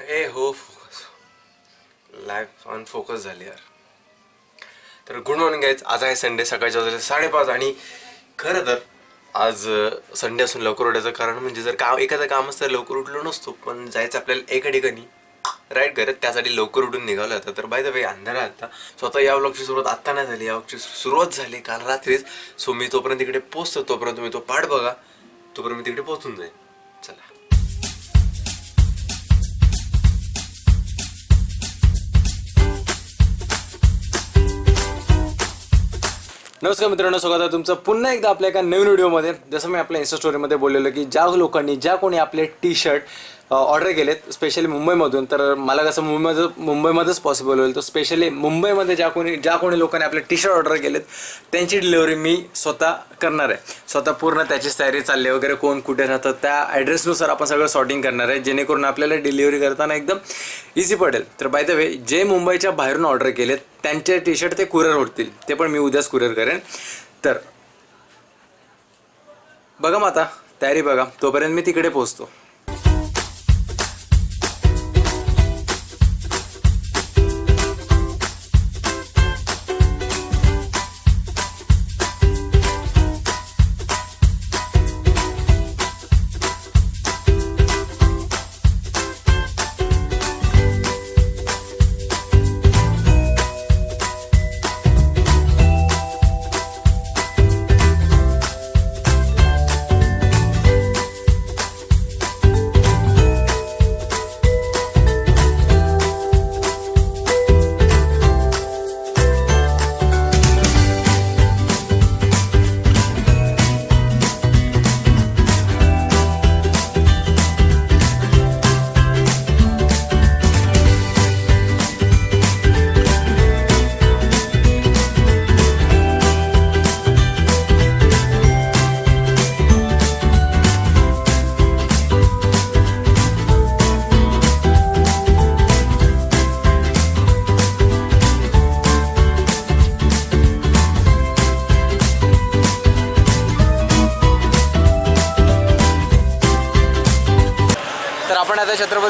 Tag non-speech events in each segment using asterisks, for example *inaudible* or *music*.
ए हो focus life unfocus झाली यार. तर गुड मॉर्निंग गाईज आज आहे संडे सकाळच्या वाजले साडेपाच आणि खरं तर आज संडे असून लवकर उठायचं कारण म्हणजे जर काम एखादं काम असतं लवकर उठलो नसतो. पण जायचं आपल्याला एका ठिकाणी. राईट करत त्यासाठी लवकर उठून निघालं होतं तर बाय द वे अंधारा आता स्वतः या व्लॉगची सुरुवात आत्ता नाही झाली. या व्लॉगची सुरुवात झाली काल रात्रीच. सो मी तोपर्यंत तिकडे पोचतो तोपर्यंत तुम्ही तो पाठ बघा. तोपर्यंत मी तिकडे पोहोचून जाईल चला. नमस्कार मित्रांनो स्वागत आहे तुमचं पुन्हा एकदा आपल्या एका नवीन व्हिडिओमध्ये. जसं मी आपल्या इन्स्टा स्टोरीमध्ये बोललेलो की ज्या लोकांनी ज्या कोणी आपले टी शर्ट ऑर्डर केलेत स्पेशली मुंबईमधून. तर मला कसं मुंबईमध्ये मुंबईमध्येच पॉसिबल होईल. तर स्पेशली मुंबईमध्ये ज्या कोणी ज्या कोणी लोकांनी आपले टी शर्ट ऑर्डर केलेत त्यांची डिलिव्हरी मी स्वतः करणार आहे. स्वतः पूर्ण त्याचीच तयारी चालली आहे वगैरे कोण कुठे राहतं त्या ॲड्रेसनुसार आपण सगळं सॉर्टिंग करणार आहे. जेणेकरून आपल्याला डिलिव्हरी करताना एकदम इझी पडेल. तर बाय द वे जे मुंबईच्या बाहेरून ऑर्डर केलेत त्यांचे टी शर्ट ते कुरिअर होतील ते पण मी उद्याच कुरिअर करेन. तर बघा मग आता तयारी बघा. तोपर्यंत मी तिकडे पोहोचतो.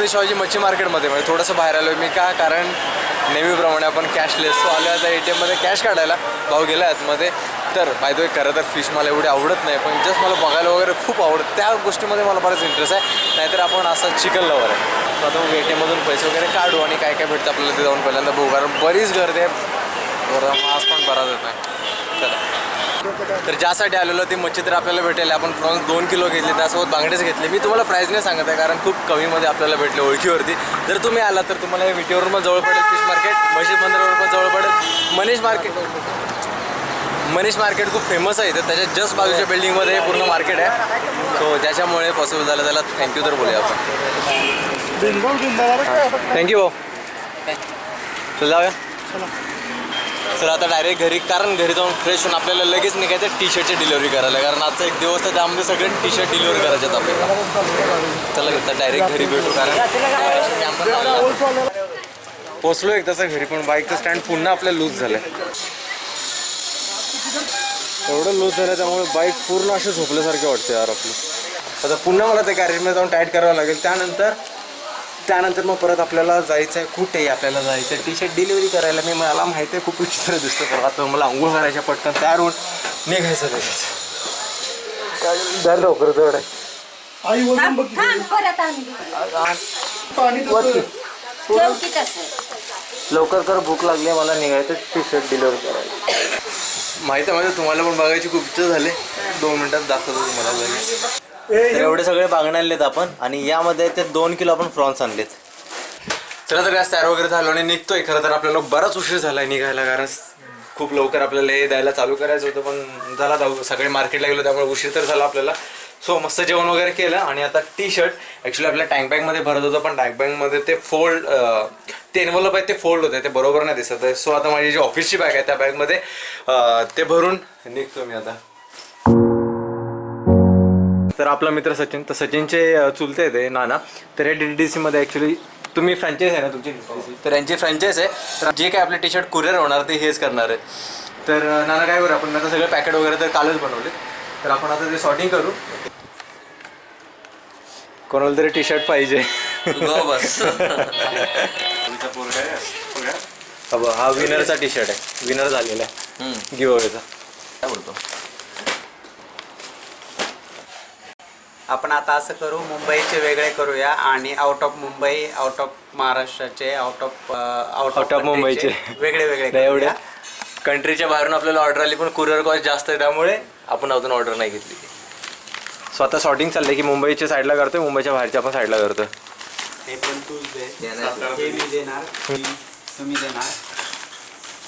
छत्रपती शिवाजी मच्छी मार्केटमध्ये म्हणजे थोडंसं बाहेर आलो मी का? कारण नेहमीप्रमाणे आपण कॅशलेस सो आलो आता ए टी एममध्ये कॅश काढायला. भाऊ गेला आतमध्ये. तर बाय द वे खरं तर फिश मला एवढी आवडत नाही पण जस्ट मला बघायला वगैरे खूप आवडत. त्या गोष्टीमध्ये मला बराच इंटरेस्ट आहे. नाहीतर आपण असं चिकन लवर आहे. तर आता मग ए टी एममधून पैसे वगैरे काढू आणि काय काय भेटतं आपल्याला ते जाऊन पहिल्यांदा बघू. कारण बरीच गर्दी आहे. बरं मास्क पण बराच येत नाही. चला तर ज्यासाठी आलेलो ती मच्छी तर आपल्याला भेटेल. आपण प्रॉन्स दोन किलो घेतले त्यासोबत बांगडेच घेतले. मी तुम्हाला प्राईस नाही सांगत आहे कारण खूप कमीमध्ये आपल्याला भेटले ओळखीवरती. जर तुम्ही आला तर तुम्हाला हे विटीवरून पण जवळ पडेल फिश मार्केट म्हशी बंदरावर पण जवळ पडेल. मनीष मार्केट मनीष मार्केट खूप फेमस आहे इथं. त्याच्या जस्ट बाजूच्या बिल्डिंगमध्ये हे पूर्ण मार्केट आहे. सो ज्याच्यामुळे पॉसिबल झालं त्याला थँक्यू तर बोलूया आपण. थँक्यू भाऊ. चल जाऊया. सर आता डायरेक्ट घरी कारण घरी जाऊन फ्रेश होऊन आपल्याला लगेच निघायचं टी शर्टची डिलिव्हरी करायला. कारण आजचा एक दिवस आहे त्यामध्ये सगळे टी शर्ट डिलिव्हरी करायचे आपल्याला. चला घेता डायरेक्ट घरी भेटू कारण पोचलो एक तसं घरी पण बाईकचं स्टँड पुन्हा आपल्या लूज झालंय. एवढं लूज झालं त्यामुळे बाईक पूर्ण अशी झोपल्यासारखी वाटते यार आपली. आता पुन्हा मला त्या गॅरेजमध्ये जाऊन टाईट करावं लागेल. त्यानंतर त्यानंतर मग परत आपल्याला जायचं आहे कुठे आपल्याला जायचं आहे टी शर्ट डिलिव्हरी करायला मी मला माहिती आहे खूप विचित्र दिसतं पण आता मला आंघोळ करायच्या पटकन. तयार होऊन निघायचं लगेच. दर लवकर जवळ आहे परत की तसं. लवकर कर भूक लागली मला निघायचं टी शर्ट डिलिव्हर करायला. माहिती आहे माझं तुम्हाला पण बघायची खूप इच्छा झाली. दोन मिनिटात दाखवतो तुम्हाला लगेच. तर एवढे सगळे बांगणे आणलेत आपण आणि यामध्ये ते दोन किलो आपण प्रॉन्स आणलेत. चला तर आज तयार वगैरे झालो आणि निघतोय. खरं तर आपल्याला बराच उशीर झालाय निघायला कारण खूप लवकर आपल्याला हे द्यायला चालू करायचं होतं पण झाला जाऊ सगळे मार्केटला गेलो त्यामुळे उशीर तर झाला आपल्याला. सो मस्त जेवण वगैरे केलं आणि आता टी शर्ट ॲक्च्युली आपल्या टँक बॅगमध्ये भरत होतं पण टँक बॅगमध्ये ते फोल्ड ते एनवलप आहे ते फोल्ड होते ते बरोबर नाही दिसत. आहे सो आता माझी जी ऑफिसची बॅग आहे त्या बॅगमध्ये ते भरून निघतो मी आता. तर आपला मित्र सचिन तर सचिनचे चुलते आहेत हे नाना. तर हे डी डी सीमध्ये ॲक्च्युली तुम्ही फ्रँचाईज आहे ना तुमची? तर यांची फ्रँचाईज आहे. तर जे काय आपले टी शर्ट कुरिअर होणार ते हेच करणार आहे तर नाना काय करू? आपण आता सगळे पॅकेट वगैरे तर कालच बनवले. तर आपण आता ते सॉर्टिंग करू. कोणाला तरी टी शर्ट पाहिजे. तू बस. हा हा विनरचा टी शर्ट आहे. विनर झालेला आहे. अवेचा काय बोलतो? आपण आता असं करू मुंबईचे वेगळे करूया आणि out of Mumbai out of महाराष्ट्राचे आउट ऑफ आउट of मुंबईचे. वेगळे वेगळे. एवढ्या कंट्रीच्या बाहेरून आपल्याला ऑर्डर आली पण कुरिअर कॉस्ट जास्त आहे त्यामुळे आपण अजून ऑर्डर नाही घेतली. स्वतः शॉर्टिंग चाललंय की मुंबईच्या साईडला करतोय मुंबईच्या बाहेरच्या पण साईडला करतोय. हे पण तूच दे. देणार. हे मी देणार. तुम्ही देणार.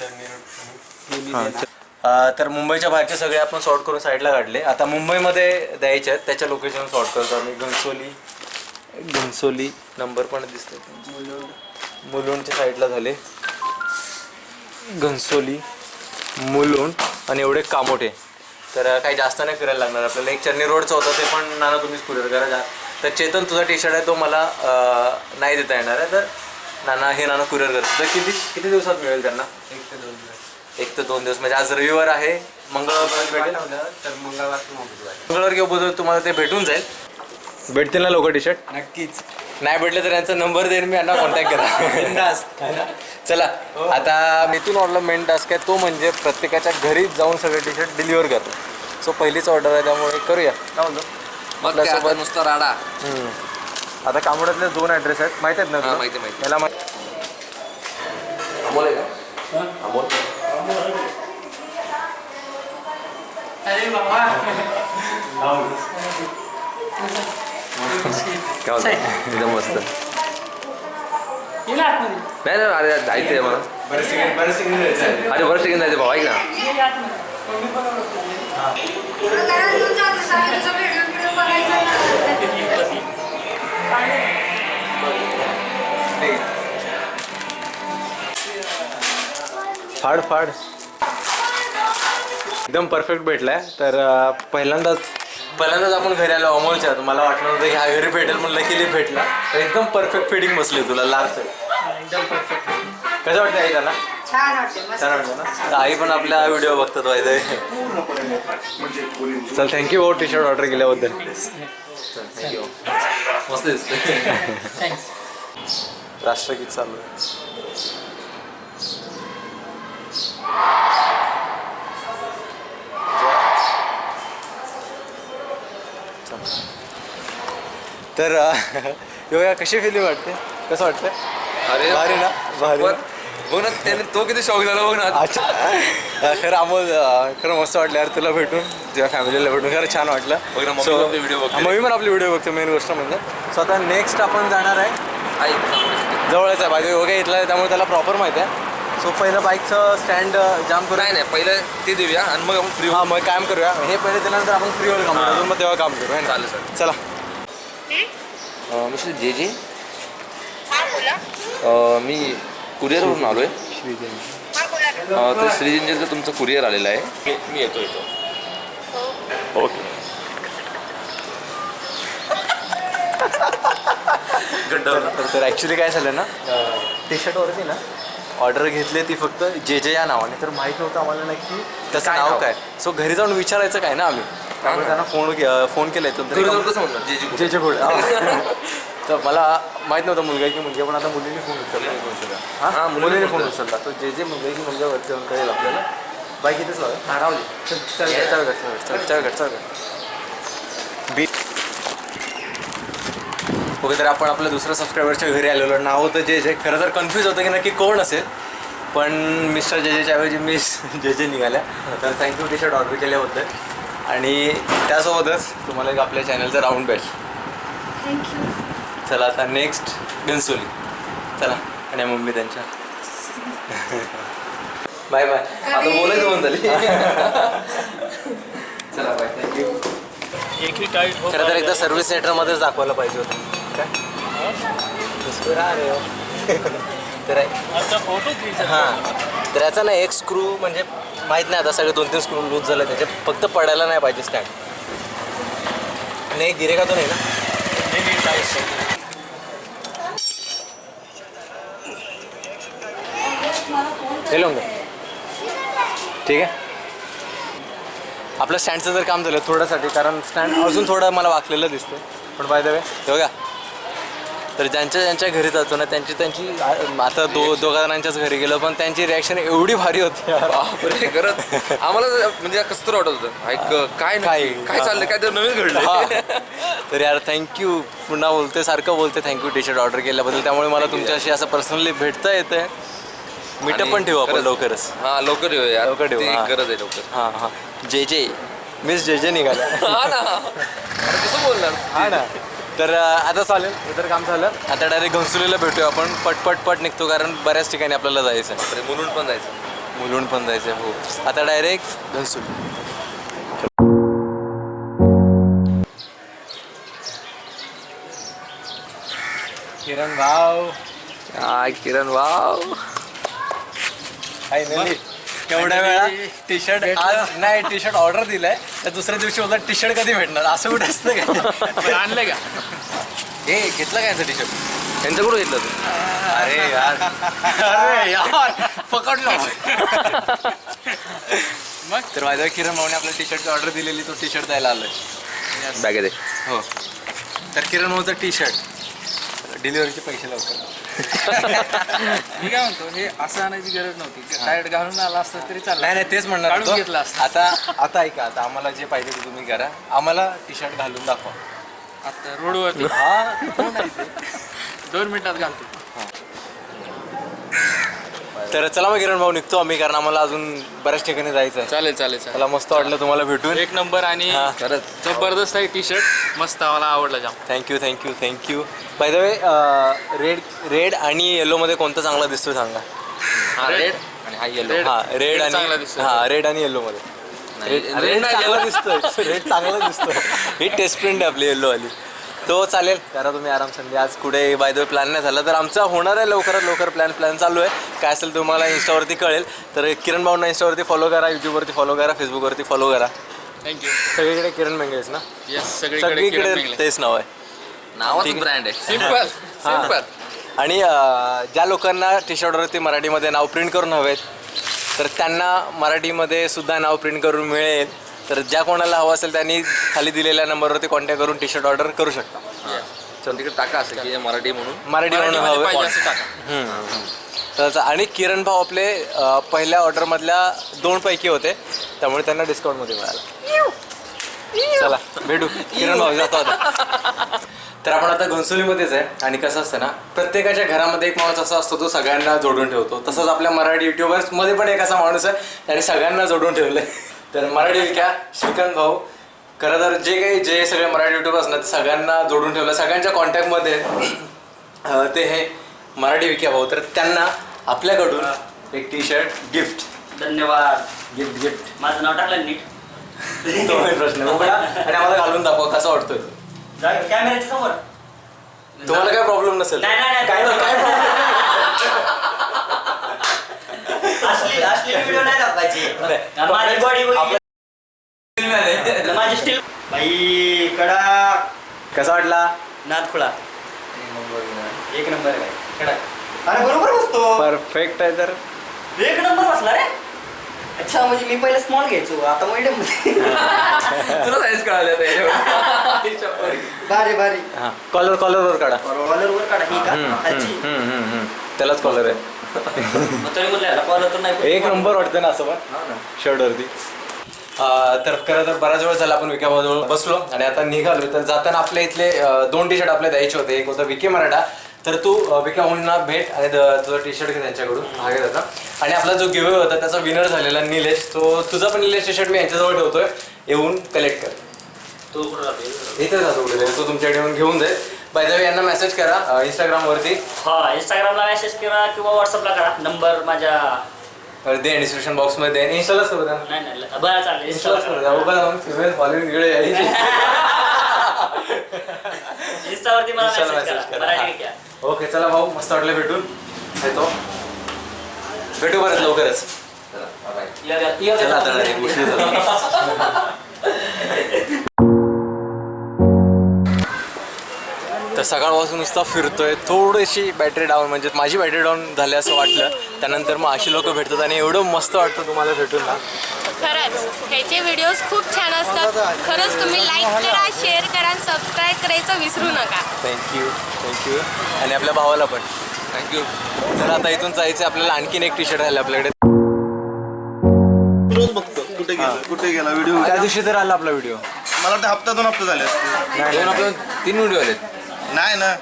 हे मी हां, देणार. अं, तर मुंबईच्या बाहेरचे सगळे आपण सॉर्ट करून साईडला काढले. आता मुंबईमध्ये द्यायचे आहेत त्याच्या लोकेशन सॉर्ट करतो आम्ही. घनसोली घनसोली नंबर पण दिसतोय मुलुंडच्या साईडला झाले. घनसोली मुलुंड आणि एवढे कामोठे. तर अं, काही जास्त नाही फिरायला लागणार. आपल्याला एक चर्नी रोडचं होतं ते पण नाना तुम्हीच कुरिअर करा. जा. तर चेतन तुझा टी शर्ट आहे तो मला अं, नाही देता येणार आहे. तर नाना हे नाना कुरिअर करतो. तर किती किती दिवसात मिळेल त्यांना? एक ते दोन दिवस. एक ते दोन दिवस म्हणजे आज रविवार आहे मंगळवार भेटेल. तर मंगळवार किंवा बुधवार. मंगळवार किंवा बुधवार तुम्हाला ते भेटून जाईल. भेटतील ना लोक टी शर्ट नक्कीच. नाही भेटले तर यांचा नंबर देईन मी यांना कॉन्टॅक्ट करा. चला आता मिथून ऑर्डर मेन टास्क आहे तो म्हणजे प्रत्येकाच्या घरीच जाऊन सगळे टी शर्ट डिलिव्हर करतो. सो पहिलीच ऑर्डर आहे त्यामुळे करूया. काय म्हणतो नुसता राडा. हम्म. आता कामोड्यातले दोन ॲड्रेस आहेत माहिती आहेत ना हा? माहिती, माहिती. याला माहिती अमोल आहे का अमोल काय? एकदम मस्त नाही नाही अरे जायचंय मला अरे बरं ठिकाणी जायचं भाऊ ऐक ना फाड फाड एकदम परफेक्ट भेटलाय. तर अं, पहिल्यांदाच पहिल्यांदाच आपण घरी आलो अमोलच्या. तर मला वाटलं होतं की हा घरी भेटेल पण लकीली भेटला. तर एकदम परफेक्ट फिटिंग बसली तुला लास्ट कसं वाटतं आई त्यांना? छान वाटते मस्त. छान वाटतं ना? तर आई पण आपल्या व्हिडिओ बघतात वायदे चल थँक्यू भाऊ. टी शर्ट ऑर्डर केल्याबद्दल मस्त दिसतंय. राष्ट्रगीत चालू आहे. तर *laughs* योगा कशी फिलिंग वाटते? कसं वाटतं अरे भारी ना? भारी बघ ना त्याने तो किती शौक झाला बघ ना. अच्छा. खरं अमोल खरं मस्त वाटलं यार तुला भेटून तुझ्या फॅमिलीला भेटून. खरं छान वाटलं. बघ ना, मम्मी पण आपले video बघते. मम्मी पण आपली व्हिडिओ बघते मेन गोष्ट म्हणजे. सो आता नेक्स्ट आपण जाणार आहे. ऐक जवळच आहे. बाय योगा इथला आहे त्यामुळे त्याला प्रॉपर माहिती आहे. सो पहिलं बाईकचं स्टँड जाम करू. नाही नाही पहिलं ते देऊया आणि मग आपण फ्री हां मग काम करूया. हे. पहिले दिल्यानंतर आपण फ्रीवर काम करू अजून मग तेव्हा काम करू है ना? चालेल, चालेल. चला. मिस्टर जे जे हा मी कुरिअरवरून आलो आहे हा बोला तर श्रीजिंजलचं तुमचं कुरिअर आलेलं आहे. मी- येतो येतो. ओके. तर तर ॲक्च्युली काय झालं ना टी शर्टवरती ना ऑर्डर घेतली ती फक्त जे जे या नावाने. तर माहीत नव्हतं आम्हाला नक्की त्याचं काय नाव नाव? काय. सो घरी जाऊन विचारायचं काय ना आम्ही? त्यामुळे त्यांना फोन फोन केला इथून जे जे जे *laughs* तर मला माहीत नव्हतं मुलगा की मुलगी पण आता मुलीने फोन उचलला. हां? मुलीने फोन उचलला. तर जे जे मुलगा की मुलगा वरती जाऊन कळेल आपल्याला. बाईक इथेच लावेल हां राहुल चल चल चल चल बी ओके तर आपण आपल्या दुसऱ्या सबस्क्रायबरच्या घरी आलेलो नाव होतं जे जे खरं तर कन्फ्यूज होतं की नक्की कोण असेल. पण मिस्टर जे जेच्या ऐवजी मिस जे जे निघाल्या. तर थँक्यू टी शर्ट ऑर्डर केल्याबद्दल. आणि त्यासोबतच तुम्हाला एक आपल्या चॅनलचा राऊंड भेट थँक्यू चला आता नेक्स्ट घनसोली चला आणि मम्मी त्यांच्या. बाय बाय आता बोलायचं बंद झाली चला बाय थँक्यू खरं तर एकदा सर्व्हिस सेंटरमध्येच दाखवायला पाहिजे होतं. काय? हो. *laughs* तर हां. तर याचा ना एक स्क्रू म्हणजे माहीत नाही आता सगळे दोन तीन स्क्रू लूज झाले त्याचे फक्त पडायला नाही पाहिजे स्टँड नाही गिरेगा तो नाही ना. हे ठीक आहे. आपलं स्टँडचं जर काम झालं थोड्यासाठी कारण स्टँड अजून थोडं मला वाकलेलं दिसतं पण बाय द वे बघा. तर ज्यांच्या ज्यांच्या घरी जातो ना त्यांची त्यांची आता दो दोघा जणांच्याच घरी गेलो पण त्यांची रिॲक्शन एवढी भारी होती. बापरे खरंच. आम्हाला म्हणजे कसं तर वाटत होतं? ऐक काय काय? नाही काय? चाललंय? काय तर नवीन हा. घडलं तर यार थँक्यू पुन्हा बोलते सारखं बोलते थँक्यू टी शर्ट ऑर्डर केल्याबद्दल. त्यामुळे मला तुमच्याशी असं पर्सनली भेटता येते मीटअप पण ठेवू आपण लवकरच. हा लवकर यार. लवकर ठेवू, गरज आहे लवकर. हां हां. जे जे मिस जे जे निघाला. हा ना. कसं बोलणार? हा ना. तर आता चालेल हे तर काम झालं. आता डायरेक्ट घनसुलीला भेटूया आपण. पट पट पट निघतो कारण बऱ्याच ठिकाणी आपल्याला जायचं आहे. अरे मुलून पण जायचं. मुलुंड पण जायचं आहे हो. आता डायरेक्ट घनसुली. किरण भाव काय किरण वाव एवढ्या वेळा टी शर्ट आज नाही टी शर्ट ऑर्डर दिलाय. तर दुसऱ्या दिवशी बोलतात टी शर्ट कधी भेटणार? असं कुठे असतं का आणलं का? हे घेतलं काय टी शर्ट यांच्याकडून घेतलं तू? अरे यार. अरे यार. पकडलो मग? तर माझ्या किरण भाऊने आपल्या टी शर्टची ऑर्डर दिलेली तो टी शर्ट द्यायला आलोय. बॅग दे हो. तर किरण भाऊचं टी शर्ट डिलिव्हरीचे पैसे लवकर. *laughs* मी काय म्हणतो हे असं आणायची गरज नव्हती. टायर्ट घालून आला असतं तरी चाललं. नाही नाही तेच म्हणणार काढून होतो. घेतलं असतं. आता आता ऐका आता आम्हाला जे पाहिजे ते तुम्ही करा. आम्हाला टी शर्ट घालून दाखवा. आता रोडवरती हा. *laughs* दोन मिनिटात घालतो. तर चला मग किरण भाऊ निघतो आम्ही कारण आम्हाला अजून बऱ्याच ठिकाणी जायचं आहे चालेल चालेल चालेल. मला मस्त वाटलं तुम्हाला भेटून. एक नंबर आणि हा. खरंच जबरदस्त आहे टी शर्ट मस्त मला आवडला जाम. Thank you thank you thank you by the way red red आणि येलोमध्ये कोणतं चांगला दिसतो सांगा? हा Red. रेड आणि हा येलो Red. हा रेड Red आणि. हा रेड आणि येल्लोमध्ये नाही, रेड red रेड नाही, चांगला yellow. दिसतोय. रेड चांगला दिसतो ही टेस्ट प्रिंट आहे आपली येल्लो वाली. तो चालेल. करा तुम्ही आराम संडे आज कुठे बाय द वे प्लॅन नाही झाला. तर आमचा होणार आहे लवकरात लवकर प्लॅन प्लॅन चालू आहे. काय असेल तुम्हाला इंस्टावरती कळेल. तर किरण भाऊंना इंस्टावरती फॉलो करा यूट्यूबवरती फॉलो करा फेसबुकवरती फॉलो करा. थँक्यू सगळीकडे किरण मेंगेस ना? येस सगळीकडे तेच नाव आहे. नावाच ब्रँड आहे. सिंपल सिंपल *laughs* आणि ज्या लोकांना टी शर्टवरती मराठीमध्ये नाव प्रिंट करून हवेत तर त्यांना मराठीमध्ये सुद्धा नाव प्रिंट करून मिळेल. तर ज्या कोणाला हवं असेल त्यांनी खाली दिलेल्या नंबरवरती कॉन्टॅक्ट करून टी शर्ट ऑर्डर करू शकता. चल तिकडे टाका असं की मराठी म्हणून. मराठी म्हणून मराठीमध्ये पाहिजे हवं असं टाका. तर चा- आणि किरण भाऊ आपले अं, पहिल्या ऑर्डरमधल्या दोन पैकी होते. त्यामुळे त्यांना डिस्काउंटमध्ये मिळाला. चला भेटू. किरण भाऊ जातो आता. *laughs* तर आपण आता घनसोलीमध्येच आहे. आणि कसं असतं ना प्रत्येकाच्या घरामध्ये एक माणूस असा असतो तो सगळ्यांना जोडून ठेवतो. तसंच आपल्या मराठी युट्यूबर्समध्ये पण एक असा माणूस आहे त्याने सगळ्यांना जोडून ठेवलंय. तर मराठी विक्या श्रीकांत भाऊ. खरं तर जे काही जे सगळे मराठी युट्यूबर्स ना ते सगळ्यांना जोडून ठेवलं. सगळ्यांच्या कॉन्टॅक्टमध्ये ते हे मराठी विक्या भाऊ. तर त्यांना आपल्याकडून एक टी शर्ट गिफ्ट धन्यवाद. गिफ्ट गिफ्ट माझं नाव टाकलं नीट? *laughs* तो main प्रश्न आहे. उघडा आणि आम्हाला घालून दाखवा कसा वाटतोय. जा कॅमेऱ्याच्या समोर. तुम्हाला काय प्रॉब्लेम नसेल? नाही, नाही, नाही. काय काय problem? *laughs* असली असली व्हिडिओ नाही दाखवायची. माझी बॉडी माझी स्टील बाई कडा. कसा वाटला? नाथ खुळा एक नंबर कडा. अरे बरोबर बसतो. परफेक्ट आहे तर. एक नंबर बसला रे. अच्छा म्हणजे मी पहिले स्मॉल घ्यायचो. आता मीडियम *laughs* तुला साईज कळालं *laughs* भारी भारी. हा. कॉलर कॉलरवर काढा. कॉलर वर काढा. ही का. त्यालाच कॉलर आहे. मग तरी म्हणलं कॉलर तर नाही एक नंबर वाटतं ना. असं पण शर्टवरती तर खरं तर बराच वेळ झाला आपण विक्याजवळ बसलो आणि आता निघालो तर जाताना आपल्या इथले अं, दोन टी शर्ट आपले द्यायचे होते. एक होतं विके मराठा. तर तू अं, भाऊंना भेट आणि द- तुझा टी शर्ट घे त्यांच्याकडून. हा घे त्याचा. आणि आपला जो गिव्ह होता त्याचा विनर झालेला निलेश. तो तुझा पण निलेश टी शर्ट मी यांच्याजवळ ठेवतोय. येऊन कलेक्ट कर. तो राहतो इथे जातो कुठे? तो तुमच्याकडे येऊन घेऊन जाईल. बाय द वे यांना मेसेज करा इंस्टाग्रामवरती हा इंस्टाग्रामला मेसेज करा किंवा व्हॉट्सअपला करा. नंबर माझ्या दे डिस्क्रिप्शन बॉक्समध्ये दे. इंस्टालाच करू द्या. नाही नाही बरं चालेल इंस्टालाच करू फिमेल फॉलोइंग इकडे यायची इंस्टावरती मला ला मेसेज message करा. करा. मराठी ओके चला भाऊ मस्त वाटलं भेटून. येतो. भेटू परत लवकरच. या- या- चला आता उशीर झाला. *laughs* तर सकाळपासून नुसता फिरतोय. थोडीशी बॅटरी डाऊन म्हणजे माझी बॅटरी डाऊन झाली असं वाटलं. त्यानंतर मग अशी लोक भेटतात आणि एवढं मस्त वाटतं तुम्हाला भेटून ना. खरंच ह्याचे व्हिडिओज खूप छान असतात. खरंच तुम्ही लाईक करा शेअर करा सबस्क्राईब करायचं विसरू नका. थँक्यू थँक्यू आणि आपल्या भावाला पण. थँक्यू तर आता इथून जायचं आपल्याला आणखीन एक टी शर्ट राहिलं आपल्याकडे. रोज बघतो कुठे गेला कुठे गेला व्हिडिओ त्या दिवशी तर आला आपला व्हिडिओ मला वाटतं हप्ता दोन हप्ते झाले दोन तीन व्हिडिओ आलेत. नाही ना.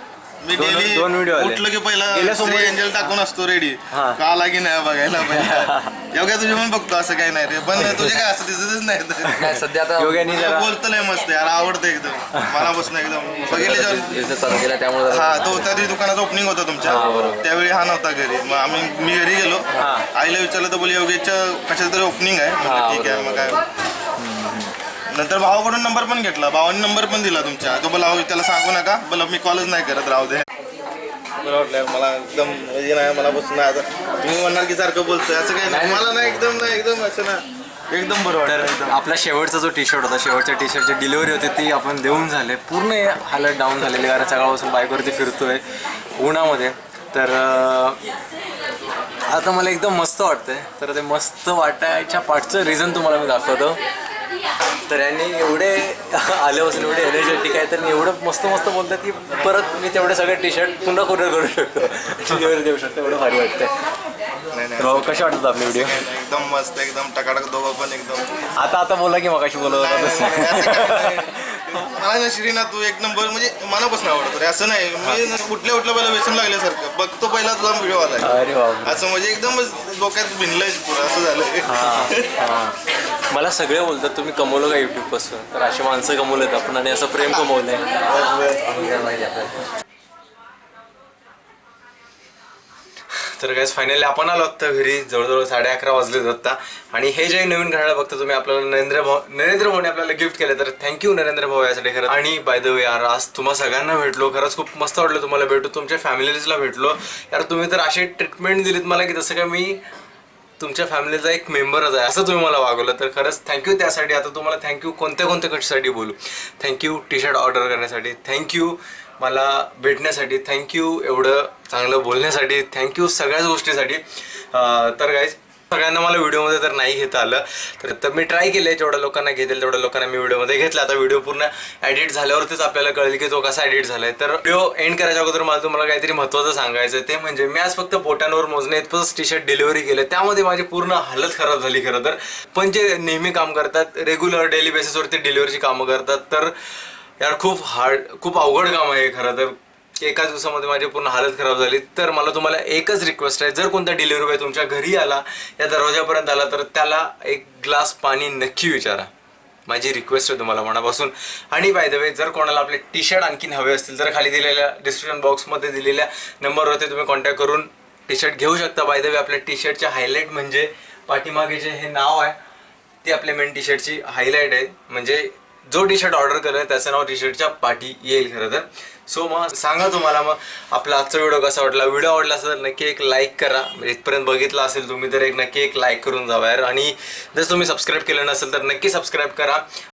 मी दोन- डेली दोन video आले. उठलं की पहिला गेल्या सोमवारी- एंजल टाकून असतो रेडी हा. का आला की नाही बघायला *laughs* पाहिजे. योग्य तुझे पण बघतो असं काही नाही रे. पण तुझे काय असं दिसतच नाही. नाही सध्या आता योग्यानी जरा बोलतो लय मस्त यार आवडतं एकदम. मला बसून एकदम. बघितले बिझनेस चालू केला त्यामुळे जरा- हा तो त्या दिवशी दुकानाचं ओपनिंग होतं तुमच्या. हा, बरोबर. त्यावेळी हा नव्हता घरी. मग आम्ही मी घरी गेलो. हा. आईला विचारलं तर बोल योगेच्या कशाचं तरी ओपनिंग आहे. म्हणलं, हा, ठीक आहे मग काय? नंतर भावाकडून नंबर पण घेतला. भावाने नंबर पण दिला तुमच्या. तो बोला "अहो, त्याला सांगू नका. बोला मी कॉलच नाही करत राहू दे. मला वाटलं मला एकदम म्हणजे नाही मला बसून नाही आता. तुम्ही म्हणणार की सारखं बोलतोय असं काही नाही. मला ना एकदम ना एकदम असं ना एकदम बरं वाटतं तर आपला शेवटचा जो टी शर्ट होता शेवटच्या टी शर्टची डिलिव्हरी होती ती आपण देऊन झाले. पूर्ण हालत डाऊन झालेली कारण सकाळपासून बाईकवरती फिरतोय उन्हामध्ये. तर आता मला एकदम मस्त वाटतंय. तर ते मस्त वाटायच्या पाठचं रिझन तुम्हाला मी दाखवतो. तर यांनी एवढे आल्यापासून एवढे एनर्जेटिक आहे तर एवढं मस्त मस्त बोलतात की परत मी तेवढे सगळे टी शर्ट पुन्हा कुरिअर करू शकतो. डिलिव्हरी देऊ शकतो एवढं भारी वाटतंय. तर कसे वाटतात आपले व्हिडिओ एकदम मस्त एकदम टकाटक दोघं पण एकदम आता आता बोला की मगाशी बोलत मला ना श्रीना तू एक नंबर म्हणजे मनापासून आवडतो रे. असं नाही. मी ना उठल्या उठल्या पहिला व्यसन लागल्यासारखं. बघतो पहिला तुझा व्हिडिओ आला अरे बाबा असं म्हणजे एकदमच डोक्यात भिनलंय पुरं. असं झालं मला सगळे बोलतात तुम्ही कमवलं का युट्यूबपासून? तर अशी माणसं कमवलेत आपण आणि असं प्रेम कमवलंय. तर काय फायनली आपण आलो आत्ता घरी. जवळजवळ साडे अकरा वाजले आत्ता आणि हे जे नवीन घड्याळ बघता तुम्ही आपल्याला नरेंद्र भाऊ नरेंद्र भाऊने आपल्याला गिफ्ट केलं तर थँक्यू नरेंद्र भाऊ यासाठी खरं आणि बाय द वे यार आज तुम्हा सगळ्यांना भेटलो. खरंच खूप मस्त वाटलं तुम्हाला भेटू तुमच्या फॅमिलीजला भेटलो. यार तुम्ही तर अशी ट्रीटमेंट दिलीत मला की जसं काय मी तुमच्या फॅमिलीचा एक मेंबरच आहे असं तुम्ही मला वागवलं. तर खरंच थँक्यू त्यासाठी. आता तुम्हाला थँक्यू कोणत्या कोणत्या कशासाठी बोलू? Thank you T shirt order करण्यासाठी. थँक्यू मला भेटण्यासाठी थँक्यू एवढं चांगलं बोलण्यासाठी थँक्यू सगळ्याच गोष्टीसाठी. तर काय सगळ्यांना मला व्हिडिओमध्ये तर नाही घेता आलं. तर तर मी ट्राय केलं जेवढ्या लोकांना घेतील तेवढ्या लोकांना मी व्हिडिओमध्ये घेतला. आता व्हिडिओ पूर्ण एडिट झाल्यावरतीच आपल्याला कळेल की तो कसा एडिट झालाय. तर व्हिडिओ एंड करायच्या अगोदर मला तुम्हाला काहीतरी महत्त्वाचं सांगायचं आहे. ते म्हणजे मी आज फक्त बोटांवर मोजणे इतपंच टी शर्ट डिलिव्हरी केलं. त्यामध्ये माझी पूर्ण हालत खराब झाली खरं तर. पण जे नेहमी काम करतात रेग्युलर डेली बेसिसवरती डिलिव्हरीची कामं करतात तर यार खूप हार्ड खूप अवघड काम आहे खरं तर. एकाच दिवसामध्ये माझी पूर्ण हालत खराब झाली. तर मला तुम्हाला एकच रिक्वेस्ट आहे. जर कोणता डिलिव्हरी बॉय तुमच्या घरी आला या दरवाजापर्यंत आला तर त्याला एक ग्लास पाणी नक्की विचारा. माझी रिक्वेस्ट आहे तुम्हाला मनापासून. आणि बाय द वे जर कोणाला आपले टी शर्ट आणखीन हवे असतील तर खाली दिलेल्या डिस्क्रिप्शन बॉक्समध्ये दिलेल्या नंबरवरती तुम्ही कॉन्टॅक्ट करून टी शर्ट घेऊ शकता. बाय द वे आपल्या टी शर्टचे हायलाईट म्हणजे पाठीमागे जे हे नाव आहे ती आपल्या मेन टी शर्टची हायलाईट आहे. म्हणजे जो टी शर्ट ऑर्डर करेल त्याचं नाव टी शर्टच्या पाठी येईल खरं तर. सो मग सांगा तुम्हाला मग आपला आजचा व्हिडिओ कसा वाटला? व्हिडिओ आवडला असेल तर नक्की एक लाईक करा. म्हणजे इथपर्यंत बघितला असेल तुम्ही तर एक नक्की एक लाईक करून जावा यार. आणि जर तुम्ही सबस्क्राईब केलं नसेल तर नक्की सबस्क्राईब करा.